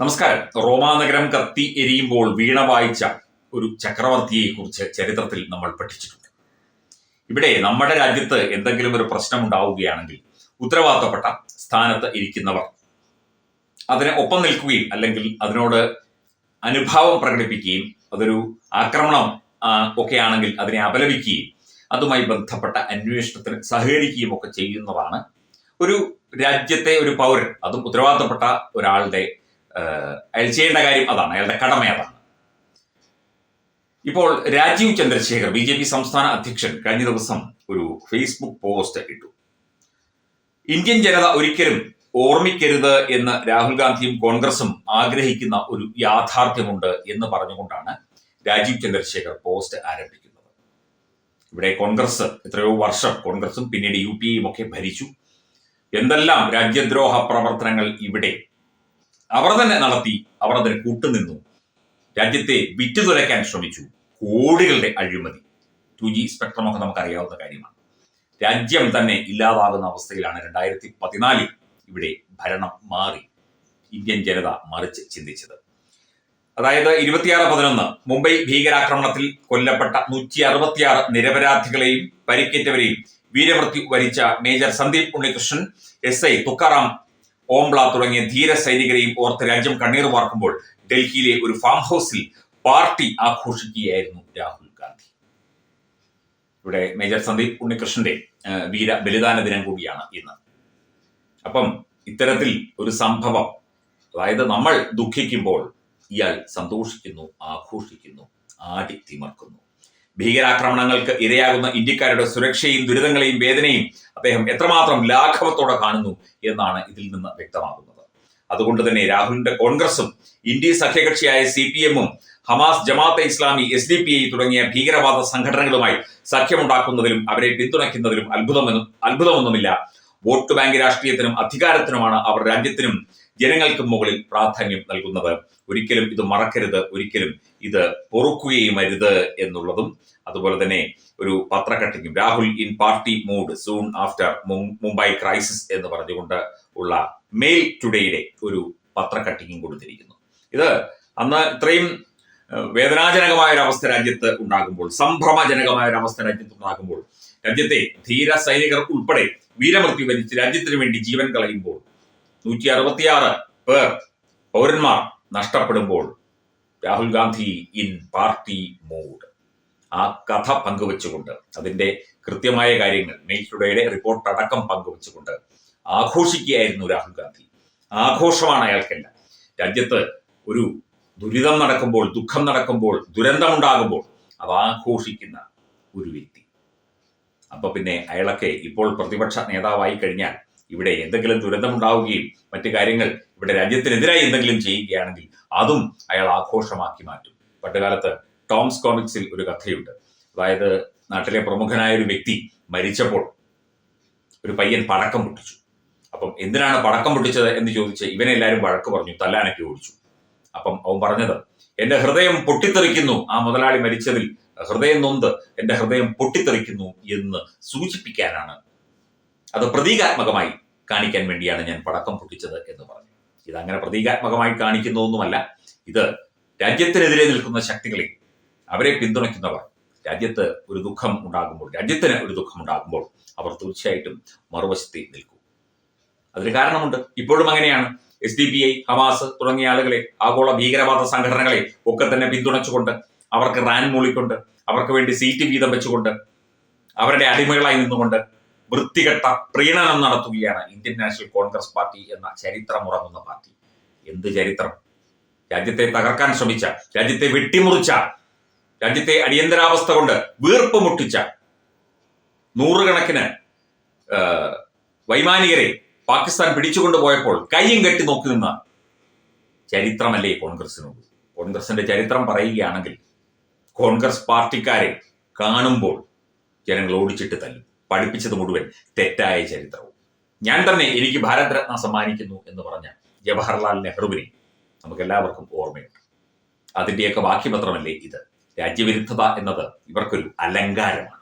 നമസ്കാരം. റോമാനഗരം കത്തി എരിയുമ്പോൾ വീണ വായിച്ച ഒരു ചക്രവർത്തിയെ കുറിച്ച് ചരിത്രത്തിൽ നമ്മൾ പഠിച്ചിട്ടുണ്ട്. ഇവിടെ നമ്മുടെ രാജ്യത്ത് എന്തെങ്കിലും ഒരു പ്രശ്നം ഉണ്ടാവുകയാണെങ്കിൽ ഉത്തരവാദിത്തപ്പെട്ട സ്ഥാനത്ത് ഇരിക്കുന്നവർ അതിന് ഒപ്പം നിൽക്കുകയും അല്ലെങ്കിൽ അതിനോട് അനുഭാവം പ്രകടിപ്പിക്കുകയും അതൊരു ആക്രമണം ഒക്കെയാണെങ്കിൽ അതിനെ അപലപിക്കുകയും അതുമായി ബന്ധപ്പെട്ട അന്വേഷണത്തിന് സഹകരിക്കുകയും ഒക്കെ ചെയ്യുന്നതാണ് ഒരു രാജ്യത്തെ ഒരു പൗരൻ അതും ഉത്തരവാദിത്തപ്പെട്ട ഒരാളുടെ അയാൾ ചെയ്യേണ്ട കാര്യം അതാണ് അയാളുടെ കടമ അതാണ്. ഇപ്പോൾ Rajeev Chandrasekhar B J P സംസ്ഥാന അധ്യക്ഷൻ കഴിഞ്ഞ ദിവസം ഒരു ഫേസ്ബുക്ക് പോസ്റ്റ് ഇട്ടു. ഇന്ത്യൻ ജനത ഒരിക്കലും ഓർമ്മിക്കരുത് എന്ന് രാഹുൽ ഗാന്ധിയും കോൺഗ്രസും ആഗ്രഹിക്കുന്ന ഒരു യാഥാർത്ഥ്യമുണ്ട് എന്ന് പറഞ്ഞുകൊണ്ടാണ് രാജീവ് ചന്ദ്രശേഖർ പോസ്റ്റ് ആരംഭിക്കുന്നത്. ഇവിടെ കോൺഗ്രസ് എത്രയോ വർഷം കോൺഗ്രസും പിന്നീട് യു പി ഒക്കെ ഭരിച്ചു. എന്തെല്ലാം രാജ്യദ്രോഹ പ്രവർത്തനങ്ങൾ ഇവിടെ അവർ തന്നെ നടത്തി അവർ അതിന് കൂട്ടുനിന്നു. രാജ്യത്തെ വിറ്റുതുലയ്ക്കാൻ ശ്രമിച്ചു. കോടികളുടെ അഴിമതി. ടു ജി സ്പെക്ട്രമൊക്കെ നമുക്കറിയാവുന്ന കാര്യമാണ്. രാജ്യം തന്നെ ഇല്ലാതാകുന്ന അവസ്ഥയിലാണ് രണ്ടായിരത്തി പതിനാലിൽ ഇവിടെ ഭരണം മാറി ഇന്ത്യൻ ജനത മറിച്ച് ചിന്തിച്ചത്. അതായത് ഇരുപത്തിയാറ് പതിനൊന്ന് മുംബൈ ഭീകരാക്രമണത്തിൽ കൊല്ലപ്പെട്ട നൂറ്റി അറുപത്തിയാറ് നിരപരാധികളെയും പരിക്കേറ്റവരെയും വീരമൃത്യു വരിച്ച major Sandeep Unnikrishnan S I Tukaram Ombale തുടങ്ങിയ ധീര സൈനികരെയും ഓർത്ത് രാജ്യം കണ്ണീർ വാർക്കുമ്പോൾ ഡൽഹിയിലെ ഒരു ഫാം ഹൗസിൽ പാർട്ടി ആഘോഷിക്കുകയായിരുന്നു രാഹുൽ ഗാന്ധി. ഇവിടെ മേജർ സന്ദീപ് ഉണ്ണികൃഷ്ണന്റെ വീര ബലിദാന ദിനം കൂടിയാണ് ഇന്ന്. അപ്പം ഇത്തരത്തിൽ ഒരു സംഭവം അതായത് നമ്മൾ ദുഃഖിക്കുമ്പോൾ ഇയാൾ സന്തോഷിക്കുന്നു ആഘോഷിക്കുന്നു ആടി തിമർക്കുന്നു. ഭീകരാക്രമണങ്ങൾക്ക് ഇരയാകുന്ന ഇന്ത്യക്കാരുടെ സുരക്ഷയും ദുരിതങ്ങളെയും വേദനയും അദ്ദേഹം എത്രമാത്രം ലാഘവത്തോടെ കാണുന്നു എന്നാണ് ഇതിൽ നിന്ന് വ്യക്തമാകുന്നത്. അതുകൊണ്ട് തന്നെ രാഹുലിന്റെ കോൺഗ്രസും ഇന്ത്യ സഖ്യകക്ഷിയായ സി പി എമ്മും Hamas Jamaat-e Islami S D P I തുടങ്ങിയ ഭീകരവാദ സംഘടനകളുമായി സഖ്യമുണ്ടാക്കുന്നതിലും അവരെ പിന്തുണയ്ക്കുന്നതിലും അത്ഭുതമെന്നും അത്ഭുതമൊന്നുമില്ല. വോട്ട് ബാങ്ക് രാഷ്ട്രീയത്തിനും അധികാരത്തിനുമാണ് അവർ രാജ്യത്തിനും ജനങ്ങൾക്കും മുകളിൽ പ്രാധാന്യം നൽകുന്നത്. ഒരിക്കലും ഇത് മറക്കരുത് ഒരിക്കലും ഇത് പൊറുക്കുകയും അരുത് എന്നുള്ളതും അതുപോലെ തന്നെ ഒരു പത്രക്കട്ടിങ്ങും. Rahul in party mood soon after Mumbai crisis എന്ന് പറഞ്ഞുകൊണ്ട് ഉള്ള മെയിൽ ടുഡേയുടെ ഒരു പത്രക്കട്ടിങ്ങും കൊടുത്തിരിക്കുന്നു. ഇത് അന്ന് ഇത്രയും വേദനാജനകമായ ഒരു അവസ്ഥ രാജ്യത്ത് ഉണ്ടാകുമ്പോൾ സംഭ്രമജനകമായ ഒരു അവസ്ഥ രാജ്യത്ത് ഉണ്ടാകുമ്പോൾ രാജ്യത്തെ ധീര സൈനികർ ഉൾപ്പെടെ വീരമൃത്യു വരിച്ച് രാജ്യത്തിന് വേണ്ടി ജീവൻ കളയുമ്പോൾ നൂറ്റി അറുപത്തിയാറ് പേർ പൗരന്മാർ നഷ്ടപ്പെടുമ്പോൾ Rahul Gandhi in party mood. ആ കഥ പങ്കുവെച്ചുകൊണ്ട് അതിന്റെ കൃത്യമായ കാര്യങ്ങൾ മെയ്റ്റ് ടുഡേയുടെ റിപ്പോർട്ട് അടക്കം പങ്കുവെച്ചുകൊണ്ട് ആഘോഷിക്കുകയായിരുന്നു രാഹുൽ ഗാന്ധി. ആഘോഷമാണ് അയാൾക്കെല്ലാം. രാജ്യത്ത് ഒരു ദുരിതം നടക്കുമ്പോൾ ദുഃഖം നടക്കുമ്പോൾ ദുരന്തമുണ്ടാകുമ്പോൾ അത് ആഘോഷിക്കുന്ന ഒരു വ്യക്തി. അപ്പൊ പിന്നെ അയാളൊക്കെ ഇപ്പോൾ പ്രതിപക്ഷ നേതാവായി കഴിഞ്ഞാൽ ഇവിടെ എന്തെങ്കിലും ദുരന്തമുണ്ടാവുകയും മറ്റു കാര്യങ്ങൾ ഇവിടെ രാജ്യത്തിനെതിരായി എന്തെങ്കിലും ചെയ്യുകയാണെങ്കിൽ അതും അയാൾ ആഘോഷമാക്കി മാറ്റും. പണ്ടുകാലത്ത് ടോംസ് കോമിക്സിൽ ഒരു കഥയുണ്ട്. അതായത് നാട്ടിലെ പ്രമുഖനായ ഒരു വ്യക്തി മരിച്ചപ്പോൾ ഒരു പയ്യൻ പടക്കം പൊട്ടിച്ചു. അപ്പം എന്തിനാണ് പടക്കം പൊട്ടിച്ചത് എന്ന് ചോദിച്ച് ഇവനെല്ലാവരും വഴക്ക് പറഞ്ഞു തല്ലാനൊക്കെ ഓടിച്ചു. അപ്പം അവൻ പറഞ്ഞത് എന്റെ ഹൃദയം പൊട്ടിത്തെറിക്കുന്നു. ആ മുതലാളി മരിച്ചതിൽ ഹൃദയം നൊന്ത് എന്റെ ഹൃദയം പൊട്ടിത്തെറിക്കുന്നു എന്ന് സൂചിപ്പിക്കാനാണ്. അത് പ്രതീകാത്മകമായി കാണിക്കാൻ വേണ്ടിയാണ് ഞാൻ പടക്കം പൊട്ടിച്ചത് എന്ന് പറഞ്ഞു. ഇത് അങ്ങനെ പ്രതീകാത്മകമായി കാണിക്കുന്നതൊന്നുമല്ല. ഇത് രാജ്യത്തിനെതിരെ നിൽക്കുന്ന ശക്തികളെ അവരെ പിന്തുണയ്ക്കുന്നവർ. രാജ്യത്ത് ഒരു ദുഃഖം ഉണ്ടാകുമ്പോൾ രാജ്യത്തിന് ഒരു ദുഃഖം ഉണ്ടാകുമ്പോൾ അവർ തീർച്ചയായിട്ടും മറുവശത്തെ നിൽക്കും. അതിന് കാരണമുണ്ട്. ഇപ്പോഴും അങ്ങനെയാണ്. S D P I Hamas തുടങ്ങിയ ആളുകളെ ആഗോള ഭീകരവാദ സംഘടനകളെ ഒക്കെ തന്നെ പിന്തുണച്ചുകൊണ്ട് അവർക്ക് റാൻ മൂളിക്കൊണ്ട് അവർക്ക് വേണ്ടി സീറ്റ് വീതം വെച്ചുകൊണ്ട് അവരുടെ അടിമകളായി നിന്നുകൊണ്ട് വൃത്തികെട്ട പ്രീണനം നടത്തുകയാണ് ഇന്ത്യൻ നാഷണൽ കോൺഗ്രസ് പാർട്ടി എന്ന ചരിത്രമുറങ്ങുന്ന പാർട്ടി. എന്ത് ചരിത്രം? രാജ്യത്തെ തകർക്കാൻ ശ്രമിച്ച രാജ്യത്തെ വെട്ടിമുറിച്ച രാജ്യത്തെ അടിയന്തരാവസ്ഥ കൊണ്ട് വീർപ്പ് മുട്ടിച്ച നൂറുകണക്കിന് വൈമാനികരെ പാകിസ്ഥാൻ പിടിച്ചുകൊണ്ട് പോയപ്പോൾ കയ്യും കെട്ടി നോക്കി നിന്ന ചരിത്രമല്ലേ കോൺഗ്രസിനുള്ളൂ കോൺഗ്രസിന്റെ ചരിത്രം പറയുകയാണെങ്കിൽ കോൺഗ്രസ് പാർട്ടിക്കാരെ കാണുമ്പോൾ ജനങ്ങൾ ഓടിച്ചിട്ട് തല്ലും. പഠിപ്പിച്ചത് മുഴുവൻ തെറ്റായ ചരിത്രവും. ഞാൻ തന്നെ എനിക്ക് ഭാരത് രത്ന സമ്മാനിക്കുന്നു എന്ന് പറഞ്ഞ ജവഹർലാൽ നെഹ്റുവിനെ നമുക്ക് എല്ലാവർക്കും ഓർമ്മയുണ്ട്. അതിന്റെയൊക്കെ ബാക്കിപത്രമല്ലേ ഇത്? രാജ്യവിരുദ്ധത എന്നത് ഇവർക്കൊരു അലങ്കാരമാണ്.